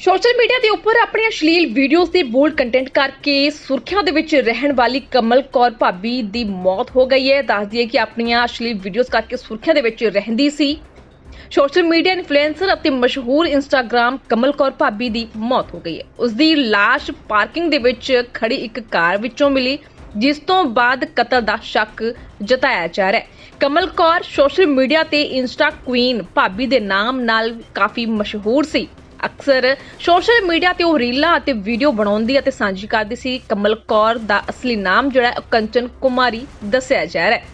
Social media ਦੇ ਉੱਪਰ ਆਪਣੀਆਂ ਅਸ਼ਲੀਲ ਵੀਡੀਓਜ਼ ਤੇ ਬੋਲਡ ਕੰਟੈਂਟ ਕਰਕੇ ਸੁਰਖੀਆਂ ਦੇ ਵਿੱਚ ਰਹਿਣ ਵਾਲੀ ਕਮਲ ਕੌਰ ਭਾਬੀ ਦੀ ਮੌਤ ਹੋ ਗਈ ਹੈ। ਦੱਸਦੀ ਹੈ ਕਿ ਆਪਣੀਆਂ ਅਸ਼ਲੀਲ ਵੀਡੀਓਜ਼ ਕਰਕੇ ਸੁਰਖੀਆਂ ਦੇ ਵਿੱਚ ਰਹਿੰਦੀ ਸੀ। ਸੋਸ਼ਲ ਮੀਡੀਆ ਇਨਫਲੂਐਂਸਰ ਅਤੇ ਮਸ਼ਹੂਰ ਇੰਸਟਾਗ੍ਰam ਕਮਲ ਕੌਰ ਭਾਬੀ ਦੀ ਮੌਤ ਹੋ ਗਈ ਹੈ। ਉਸ ਦੀ ਲਾਸ਼ ਪਾਰਕਿੰਗ ਦੇ ਵਿੱਚ ਖੜੀ ਇੱਕ ਕਾਰ ਵਿੱਚੋਂ ਮਿਲੀ, ਜਿਸ ਤੋਂ ਬਾਅਦ ਕਤਲ ਦਾ ਸ਼ੱਕ ਜਤਾਇਆ ਜਾ ਰਿਹਾ ਹੈ। ਕਮਲ ਕੌਰ ਸੋਸ਼ਲ ਮੀਡੀਆ ਤੇ ਇੰਸਟਾ ਕੁਈਨ ਭਾਬੀ ਦੇ ਨਾਮ ਨਾਲ ਕਾਫੀ ਮਸ਼ਹੂਰ ਸੀ। ਅਕਸਰ ਸੋਸ਼ਲ ਮੀਡੀਆ ਤੇ ਉਹ ਰੀਲਾਂ ਅਤੇ ਵੀਡੀਓ ਬਣਾਉਂਦੀ ਅਤੇ ਸਾਂਝੀ ਕਰਦੀ ਸੀ। ਕਮਲ ਕੌਰ ਦਾ ਅਸਲੀ ਨਾਮ ਜਿਹੜਾ ਉਹ ਕੰਚਨ ਕੁਮਾਰੀ ਦੱਸਿਆ ਜਾ ਰਿਹਾ ਹੈ।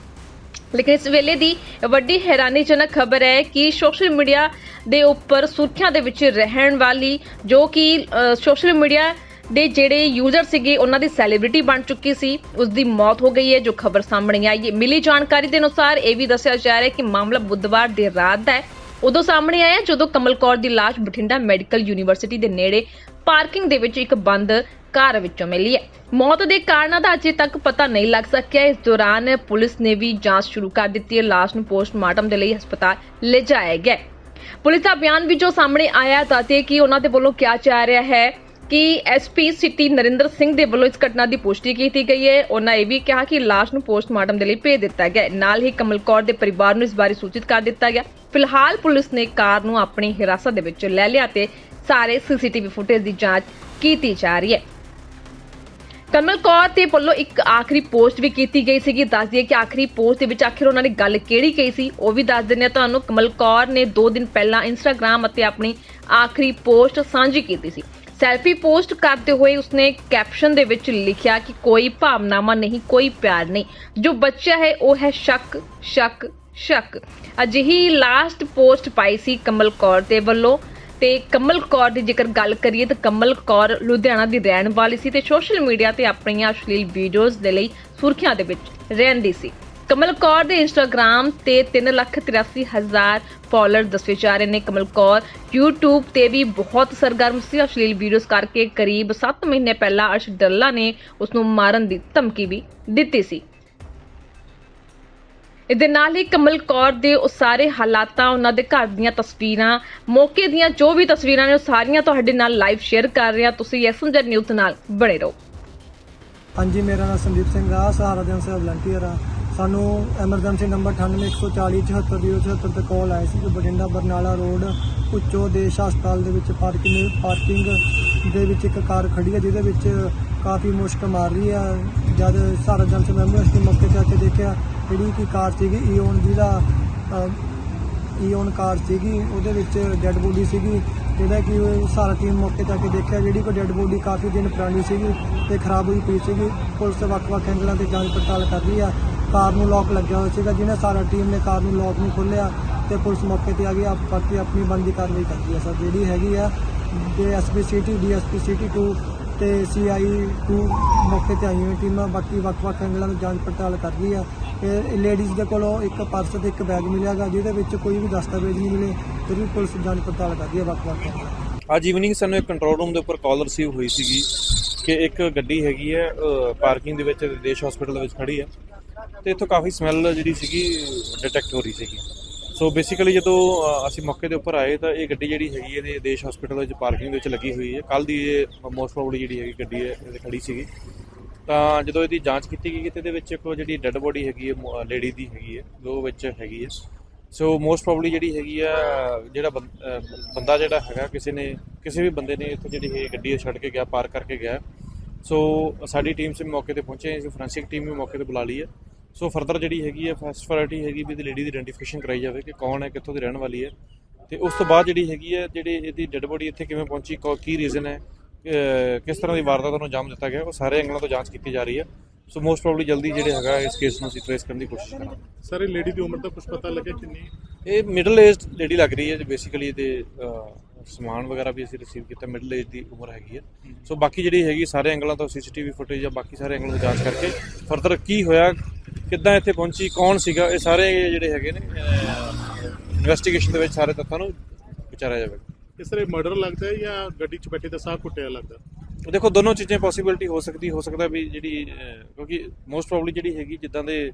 ਲੇਕਿਨ ਇਸ ਵੇਲੇ ਦੀ ਵੱਡੀ ਹੈਰਾਨੀਜਨਕ ਖਬਰ ਹੈ ਕਿ ਸੋਸ਼ਲ ਮੀਡੀਆ ਦੇ ਉੱਪਰ ਸੁਰਖੀਆਂ ਦੇ ਵਿੱਚ ਰਹਿਣ ਵਾਲੀ ਜੋ ਕਿ ਸੋਸ਼ਲ ਮੀਡੀਆ ਦੇ ਜਿਹੜੇ ਯੂਜ਼ਰ ਸੀਗੇ, ਉਹਨਾਂ ਦੀ ਸੈਲੀਬ੍ਰਿਟੀ ਬਣ ਚੁੱਕੀ ਸੀ। ਉਸ ਦੀ ਮੌਤ ਹੋ ਗਈ ਹੈ, ਜੋ ਖਬਰ ਸਾਹਮਣੇ ਆਈ ਹੈ। ਮਿਲੀ ਜਾਣਕਾਰੀ ਦੇ ਅਨੁਸਾਰ ਇਹ ਵੀ ਦੱਸਿਆ ਜਾ ਰਿਹਾ ਹੈ ਕਿ ਮਾਮਲਾ ਬੁੱਧਵਾਰ ਦੀ ਰਾਤ ਦਾ ਹੈ। ਉਦੋਂ ਸਾਹਮਣੇ ਆਇਆ ਜਦੋਂ ਕਮਲ ਕੌਰ ਦੀ ਲਾਸ਼ ਬਠਿੰਡਾ ਮੈਡੀਕਲ ਯੂਨੀਵਰਸਿਟੀ ਦੇ ਨੇੜੇ ਪਾਰਕਿੰਗ ਦੇ ਵਿੱਚ ਇੱਕ ਬੰਦ ਕਾਰ ਵਿੱਚੋਂ ਮਿਲੀ ਹੈ। ਮੌਤ ਦੇ ਕਾਰਨਾਂ ਦਾ ਅਜੇ ਤੱਕ ਪਤਾ ਨਹੀਂ ਲੱਗ ਸਕਿਆ। ਇਸ ਦੌਰਾਨ ਪੁਲਿਸ ਨੇ ਵੀ ਜਾਂਚ ਸ਼ੁਰੂ ਕਰ ਦਿੱਤੀ ਹੈ। ਲਾਸ਼ ਨੂੰ ਪੋਸਟਮਾਰਟਮ ਦੇ ਲਈ ਹਸਪਤਾਲ ਲਿਜਾਇਆ ਗਿਆ ਪੁਲਿਸ ਦਾ ਬਿਆਨ ਵੀ ਜੋ ਸਾਹਮਣੇ ਆਇਆ ਦੱਸਦੇ ਕਿ ਉਹਨਾਂ ਦੇ ਵੱਲੋਂ ਕਿਹਾ ਜਾ ਰਿਹਾ ਹੈ ਕਿ ਐਸਪੀ ਸਿਟੀ ਨਰਿੰਦਰ ਸਿੰਘ ਦੇ ਵੱਲੋਂ ਇਸ ਘਟਨਾ ਦੀ ਪੁਸ਼ਟੀ ਕੀਤੀ ਗਈ ਹੈ। ਉਹਨਾਂ ਇਹ ਵੀ ਕਿਹਾ ਕਿ ਲਾਸ਼ ਨੂੰ ਪੋਸਟਮਾਰਟਮ ਦੇ ਲਈ ਭੇਜ ਦਿੱਤਾ ਗਿਆ ਨਾਲ ਹੀ ਕਮਲ ਕੌਰ ਦੇ ਪਰਿਵਾਰ ਨੂੰ ਇਸ ਬਾਰੇ ਸੂਚਿਤ ਕਰ ਦਿੱਤਾ ਗਿਆ। ਫਿਲਹਾਲ ਪੁਲਿਸ ਨੇ ਕਾਰ ਨੂੰ ਆਪਣੀ ਹਿਰਾਸਤ ਦੇ ਵਿੱਚ ਲੈ ਲਿਆ ਤੇ ਸਾਰੇ ਸੀਸੀਟੀਵੀ ਫੁਟੇਜ ਦੀ ਜਾਂਚ ਕੀਤੀ ਜਾ ਰਹੀ ਹੈ। ਕਮਲ ਕੌਰ ਤੇ ਵੱਲੋਂ ਇੱਕ ਆਖਰੀ ਪੋਸਟ ਵੀ ਕੀਤੀ ਗਈ ਸੀਗੀ। ਦੱਸ ਦਈਏ ਕਿ ਆਖਰੀ ਪੋਸਟ ਦੇ ਵਿੱਚ ਆਖਿਰ ਉਹਨਾਂ ਨੇ ਗੱਲ ਕਿਹੜੀ ਕਹੀ ਸੀ, ਉਹ ਵੀ ਦੱਸ ਦਿੰਦੇ ਹਾਂ ਤੁਹਾਨੂੰ। ਕਮਲ ਕੌਰ ਨੇ 2 ਦਿਨ ਪਹਿਲਾਂ ਇੰਸਟਾਗ੍ਰam ਅਤੇ ਆਪਣੀ ਆਖਰੀ ਪੋਸਟ ਸਾਂਝੀ ਕੀਤੀ ਸੀ। ਸੈਲਫੀ ਪੋਸਟ ਕਰਦੇ ਹੋਏ ਉਸਨੇ ਕੈਪਸ਼ਨ ਦੇ ਵਿੱਚ ਲਿਖਿਆ ਕਿ ਕੋਈ ਭਾਵਨਾਵਾਂ ਨਹੀਂ, ਕੋਈ ਪਿਆਰ ਨਹੀਂ। ਜੋ ਬੱਚਾ ਹੈ, ਉਹ ਹੈ ਸ਼ੱਕ ਸ਼ੱਕ ਸ਼ੱਕ। ਅਜਿਹੀ ਲਾਸਟ ਪੋਸਟ ਪਾਈ ਸੀ ਕਮਲ ਕੌਰ ਦੇ ਵੱਲੋਂ ਤੇ ਕਮਲ ਕੌਰ ਦੀ ਜੇਕਰ ਗੱਲ ਕਰੀਏ ਤਾਂ ਕਮਲ ਕੌਰ ਲੁਧਿਆਣਾ ਦੀ ਰਹਿਣ ਵਾਲੀ ਸੀ ਤੇ ਸੋਸ਼ਲ ਮੀਡੀਆ ਤੇ ਆਪਣੀਆਂ ਅਸ਼ਲੀਲ ਵੀਡੀਓਜ਼ ਦੇ ਲਈ ਸੁਰਖੀਆਂ ਦੇ ਵਿੱਚ ਰਹਿੰਦੀ ਸੀ। ਕਮਲ ਕੌਰ ਦੇ ਇੰਸਟਾਗ੍ਰam ਤੇ 383000 ਫਾਲੋਅਰ ਦੱਸੇ ਜਾ ਰਹੇ ਨੇ ਕਮਲ ਕੌਰ। YouTube ਤੇ ਵੀ ਬਹੁਤ ਸਰਗਰਮ ਸੀ। ਅਸ਼ਲੀਲ ਵੀਡੀਓਜ਼ ਕਰਕੇ ਕਰੀਬ 7 ਮਹੀਨੇ ਪਹਿਲਾਂ ਅਰਸ਼ ਡੱਲਾ ਨੇ ਉਸ ਨੂੰ ਮਾਰਨ ਦੀ ਧਮਕੀ ਵੀ ਦਿੱਤੀ ਸੀ। ਇਹਦੇ ਨਾਲ ਹੀ ਕਮਲ ਕੌਰ ਦੇ ਉਹ ਸਾਰੇ ਹਾਲਾਤਾਂ, ਉਹਨਾਂ ਦੇ ਘਰ ਦੀਆਂ ਤਸਵੀਰਾਂ, ਮੌਕੇ ਦੀਆਂ ਜੋ ਵੀ ਤਸਵੀਰਾਂ ਨੇ ਉਹ ਸਾਰੀਆਂ ਤੁਹਾਡੇ ਨਾਲ ਲਾਈਵ ਸ਼ੇਅਰ ਕਰ ਰਹੇ। ਹਾਂ ਤੁਸੀਂ ਐਸਐਮਜੀ ਨਿਊਜ਼ ਨਾਲ ਬਣੇ ਰਹੋ। ਹਾਂਜੀ, ਮੇਰਾ ਨਾਮ ਸੰਦੀਪ ਸਿੰਘ ਆ, ਸਹਾਰਾ ਜਨ ਸੇਵਾ ਵਲੰਟੀਅਰ ਆ। ਸਾਨੂੰ ਐਮਰਜੈਂਸੀ ਨੰਬਰ 9814 74074 ਤੇ ਕਾਲ ਆਈ ਸੀ ਕਿ ਬਠਿੰਡਾ, ਬਰਨਾਲਾ ਰੋਡ ਉੱਚੋ ਦੇਸ਼ ਹਸਪਤਾਲ ਦੇ ਵਿੱਚ ਪਾਰਕਿੰਗ ਪਾਰਕਿੰਗ ਦੇ ਵਿੱਚ ਇੱਕ ਕਾਰ ਖੜੀ ਹੈ, ਜਿਹਦੇ ਵਿੱਚ ਕਾਫੀ ਮੁਸ਼ਕ ਮਾਰ ਰਹੀ ਆ ਜਦ ਸਹਾਰਾ ਜਨ ਸੇਵਾ ਐਂਬੂਲੈਂਸ ਦੇ ਮੌਕੇ ਤੇ ਆ ਕੇ ਦੇਖਿਆ ਜਿਹੜੀ ਕਿ ਕਾਰ ਸੀਗੀ ਈਓਨ ਜਿਹਦਾ ਅਹ, ਈਓਨ ਕਾਰ ਸੀਗੀ ਉਹਦੇ ਵਿੱਚ ਡੈੱਡ ਬੋਡੀ ਸੀਗੀ ਜਿਹੜਾ ਕਿ ਸਾਰਾ ਟੀਮ ਮੌਕੇ ਤੇ ਆ ਕੇ ਦੇਖਿਆ ਜਿਹੜੀ ਕੋ ਡੈੱਡ ਬੋਡੀ ਕਾਫੀ ਦਿਨ ਪੁਰਾਣੀ ਸੀਗੀ ਤੇ ਖਰਾਬ ਹੋਈ ਪਈ ਸੀਗੀ ਪੁਲਿਸ ਵੱਖ-ਵੱਖ ਐਂਗਲਾਂ ਤੇ ਜਾਂਚ ਪੜਤਾਲ ਕਰ ਰਹੀ ਆ ਕਾਰ ਨੂੰ ਲੋਕ ਲੱਗਿਆ ਹੋਇਆ ਸੀਗਾ ਜਿਹਨੇ ਸਾਰਾ ਟੀਮ ਨੇ ਕਾਰ ਨੂੰ ਲੋਕ ਨਹੀਂ ਖੋਲ੍ਹਿਆ ਤੇ ਪੁਲਿਸ ਮੌਕੇ ਤੇ ਆ ਗਈ ਆਪ ਬਾਕੀ ਆਪਣੀ ਬੰਦੀ ਕਾਰਵਾਈ ਕਰਦੀ ਆ ਸਰ ਜਿਹੜੀ ਹੈਗੀ ਆ ਤੇ ਐਸਪੀ ਸਿਟੀ ਡੀਐਸਪੀ ਸਿਟੀ 2 ਤੇ ਸੀਆਈ 2 ਮੌਕੇ ਤੇ ਆਈਆਂ ਹੋਈਆਂ ਟੀਮਾਂ ਬਾਕੀ ਵੱਖ-ਵੱਖ ਐਂਗਲਾਂ ਤੋਂ ਜਾਂਚ ਪੜਤਾਲ ਕਰ ਰਹੀ ਆ। ਲੇਡੀਜ਼ ਦੇ ਕੋਲੋਂ ਇੱਕ ਪਰਸ ਤੇ ਇੱਕ ਬੈਗ ਮਿਲਿਆਗਾ, ਜਿਹਦੇ ਵਿੱਚ ਕੋਈ ਵੀ ਦਸਤਾਵੇਜ਼ ਨਹੀਂ ਮਿਲੇ, ਫਿਰ ਵੀ ਪੁਲਿਸ ਜਾਂਚ ਪੜਤਾਲ ਕਰਦੀ ਹੈ ਵੱਖ-ਵੱਖ ਅੱਜ ਈਵਨਿੰਗ ਸਾਨੂੰ ਇੱਕ ਕੰਟਰੋਲ ਰੂਮ ਦੇ ਉੱਪਰ ਕਾਲ ਰਿਸੀਵ ਹੋਈ ਸੀਗੀ ਕਿ ਇੱਕ ਗੱਡੀ ਹੈਗੀ ਹੈ ਪਾਰਕਿੰਗ ਦੇ ਵਿੱਚ ਦੇਸ਼ ਹਸਪੀਟਲ ਦੇ ਵਿੱਚ ਖੜੀ ਹੈ ਤੇ ਇੱਥੋਂ ਕਾਫੀ ਸਮੈਲ ਜਿਹੜੀ ਸੀਗੀ ਡਿਟੈਕਟ ਹੋ ਰਹੀ ਸੀਗੀ। ਸੋ ਬੇਸਿਕਲੀ ਜਦੋਂ ਅਸੀਂ ਮੌਕੇ ਦੇ ਉੱਪਰ ਆਏ ਤਾਂ ਇਹ ਗੱਡੀ ਜਿਹੜੀ ਹੈਗੀ ਇਹਦੇ ਦੇਸ਼ ਹਸਪੀਟਲ ਵਿੱਚ ਪਾਰਕਿੰਗ ਦੇ ਵਿੱਚ ਲੱਗੀ ਹੋਈ ਹੈ। ਕੱਲ ਦੀ ਇਹ ਮੋਸਟ ਪ੍ਰੋਬਬਲੀ ਜਿਹੜੀ ਹੈਗੀ ਗੱਡੀ ਹੈ, ਇਹਦੇ ਖੜੀ ਸੀਗੀ। ਤਾਂ ਜਦੋਂ ਇਹਦੀ ਜਾਂਚ ਕੀਤੀ ਗਈ ਤੇ ਇਹਦੇ ਵਿੱਚ ਇੱਕ ਜਿਹੜੀ ਡੈੱਡ ਬੋਡੀ ਹੈਗੀ ਹੈ ਲੇਡੀ ਦੀ ਹੈਗੀ ਹੈ ਜੋ ਵਿੱਚ ਹੈਗੀ ਹੈ। ਸੋ ਮੋਸਟ ਪ੍ਰੋਬਬਲੀ ਜਿਹੜੀ ਹੈਗੀ ਆ, ਜਿਹੜਾ ਬੰ- ਬੰਦਾ ਜਿਹੜਾ ਹੈਗਾ, ਕਿਸੇ ਨੇ, ਕਿਸੇ ਵੀ ਬੰਦੇ ਨੇ ਇੱਥੇ ਜਿਹੜੀ ਇਹ ਗੱਡੀ ਛੱਡ ਕੇ ਗਿਆ, ਪਾਰਕ ਕਰਕੇ ਗਿਆ। ਸੋ ਸਾਡੀ ਟੀਮ ਸੇ ਮੌਕੇ ਤੇ ਪਹੁੰਚੇ ਅਸੀਂ ਫੋਰੈਂਸਿਕ ਟੀਮ ਵੀ ਮੌਕੇ ਤੇ ਬੁਲਾ ਲਈ ਹੈ। ਸੋ ਫਰਦਰ ਜਿਹੜੀ ਹੈਗੀ ਹੈ ਫਸਟ ਪ੍ਰਾਇੋਰਟੀ ਹੈਗੀ ਵੀ ਇਹਦੀ ਲੇਡੀ ਦੀ ਆਇਡੈਂਟੀਫਿਕੇਸ਼ਨ ਕਰਾਈ ਜਾਵੇ ਕਿ ਕੌਣ ਹੈ, ਕਿੱਥੋਂ ਦੀ ਰਹਿਣ ਵਾਲੀ ਹੈ। ਤੇ ਉਸ ਤੋਂ ਬਾਅਦ ਜਿਹੜੀ ਹੈਗੀ ਹੈ ਜਿਹੜੇ ਇਹਦੀ ਡੈੱਡ ਬੋਡੀ ਇੱਥੇ ਕਿਵੇਂ ਪਹੁੰਚੀ, ਕੌ- ਕੀ ਰੀਜ਼ਨ ਹੈ ਕਿਸ ਤਰ੍ਹਾਂ ਦੀ ਵਾਰਦਾਤ ਨੂੰ ਅੰਜਾਮ ਦਿੱਤਾ ਗਿਆ? ਉਹ ਸਾਰੇ ਐਂਗਲਾਂ ਤੋਂ ਜਾਂਚ ਕੀਤੀ ਜਾ ਰਹੀ ਹੈ। ਸੋ ਮੋਸਟ ਪ੍ਰੋਬਬਲੀ ਜਲਦੀ ਜਿਹੜੇ ਹੈਗਾ ਇਸ ਕੇਸ ਨੂੰ ਅਸੀਂ ਟ੍ਰੇਸ ਕਰਨ ਦੀ ਕੋਸ਼ਿਸ਼ ਕਰਾਂਗੇ। ਸਰ ਇਹ ਲੇਡੀ ਦੀ ਉਮਰ ਦਾ ਕੁਝ ਪਤਾ ਲੱਗਿਆ ਕਿੰਨੀ? ਇਹ ਮਿਡਲ ਏਜ ਲੇਡੀ ਲੱਗ ਰਹੀ ਹੈ। ਬੇਸਿਕਲੀ ਇਹਦੇ ਸਮਾਨ ਵਗੈਰਾ ਵੀ ਅਸੀਂ ਰਿਸੀਵ ਕੀਤਾ। ਮਿਡਲ ਏਜ ਦੀ ਉਮਰ ਹੈਗੀ ਹੈ। ਸੋ ਬਾਕੀ ਜਿਹੜੀ ਹੈਗੀ ਸਾਰੇ ਐਂਗਲਾਂ ਤੋਂ ਸੀਸੀਟੀਵੀ ਫੁਟੇਜ ਜਾਂ ਬਾਕੀ ਸਾਰੇ ਐਂਗਲਾਂ ਤੋਂ ਜਾਂਚ ਕਰਕੇ ਫਰਦਰ ਕੀ ਹੋਇਆ ਕਿੱਦਾਂ ਇੱਥੇ ਪਹੁੰਚੀ ਕੌਣ ਸੀਗਾ ਇਹ ਸਾਰੇ ਜਿਹੜੇ ਹੈਗੇ ਨੇ ਇਨਵੈਸਟੀਗੇਸ਼ਨ ਦੇ ਵਿੱਚ ਸਾਰੇ ਤੱਥਾਂ ਨੂੰ ਵਿਚਾਰਿਆ ਜਾਵੇਗਾ। ਇਸ ਤਰ੍ਹਾਂ ਮਰਡਰ ਲੱਗਦਾ ਹੈ ਜਾਂ ਗੱਡੀ 'ਚ ਬੈਠੇ ਦਾ ਸਾਹ ਘੁੱਟਿਆ ਲੱਗਦਾ ਦੇਖੋ ਦੋਨੋਂ ਚੀਜ਼ਾਂ ਪੋਸੀਬਿਲਿਟੀ ਹੋ ਸਕਦੀ ਹੋ ਸਕਦਾ ਵੀ ਜਿਹੜੀ ਅਹ, ਕਿਉਂਕਿ ਮੋਸਟ ਪ੍ਰੋਬਬਲੀ ਜਿਹੜੀ ਹੈਗੀ ਜਿੱਦਾਂ ਦੇ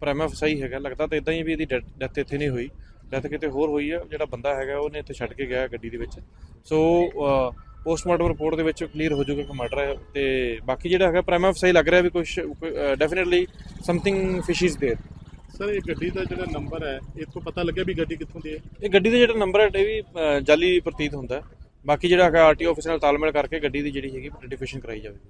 ਪ੍ਰਾਈਮਾ ਫਸਾਈ ਹੈਗਾ ਲੱਗਦਾ ਤਾਂ ਇਦਾਂ ਹੀ ਵੀ ਇਹਦੀ ਡੈਥ ਇੱਥੇ ਨਹੀਂ ਹੋਈ ਡੈਥ ਕਿਤੇ ਹੋਰ ਹੋਈ ਹੈ ਜਿਹੜਾ ਬੰਦਾ ਹੈਗਾ ਉਹਨੇ ਇੱਥੇ ਛੱਡ ਕੇ ਗਿਆ ਗੱਡੀ ਦੇ ਵਿੱਚ ਸੋ ਪੋਸਟਮਾਰਟਮ ਰਿਪੋਰਟ ਦੇ ਵਿੱਚ ਕਲੀਅਰ ਹੋ ਜਾਊਗਾ ਕਿ ਮਰਡਰ ਹੈ ਤੇ ਬਾਕੀ ਜਿਹੜਾ ਹੈਗਾ ਪ੍ਰਾਈਮ ਸਹੀ ਲੱਗ ਰਿਹਾ ਵੀ ਕੁਝ definitely something fish is there sir ਇਹ ਗੱਡੀ ਦਾ ਜਿਹੜਾ ਨੰਬਰ ਹੈ ਇਹ ਪਤਾ ਲੱਗਿਆ ਵੀ ਗੱਡੀ ਕਿੱਥੋਂ ਦੀ ਹੈ ਇਹ ਗੱਡੀ ਦਾ ਜਿਹੜਾ ਨੰਬਰ ਹੈ ਇਹ ਵੀ ਅਹ, ਜਾਲੀ ਪ੍ਰਤੀਤ ਹੁੰਦਾ ਹੈ। ਬਾਕੀ ਜਿਹੜਾ ਹੈਗਾ ਆਰਟੀਓ ਆਫਿਸ ਨਾਲ ਤਾਲਮੇਲ ਕਰਕੇ ਗੱਡੀ ਦੀ ਜਿਹੜੀ ਹੈਗੀ ਆਈਡੈਂਟੀਫਿਕੇਸ਼ਨ ਕਰਾਈ ਜਾਵੇਗੀ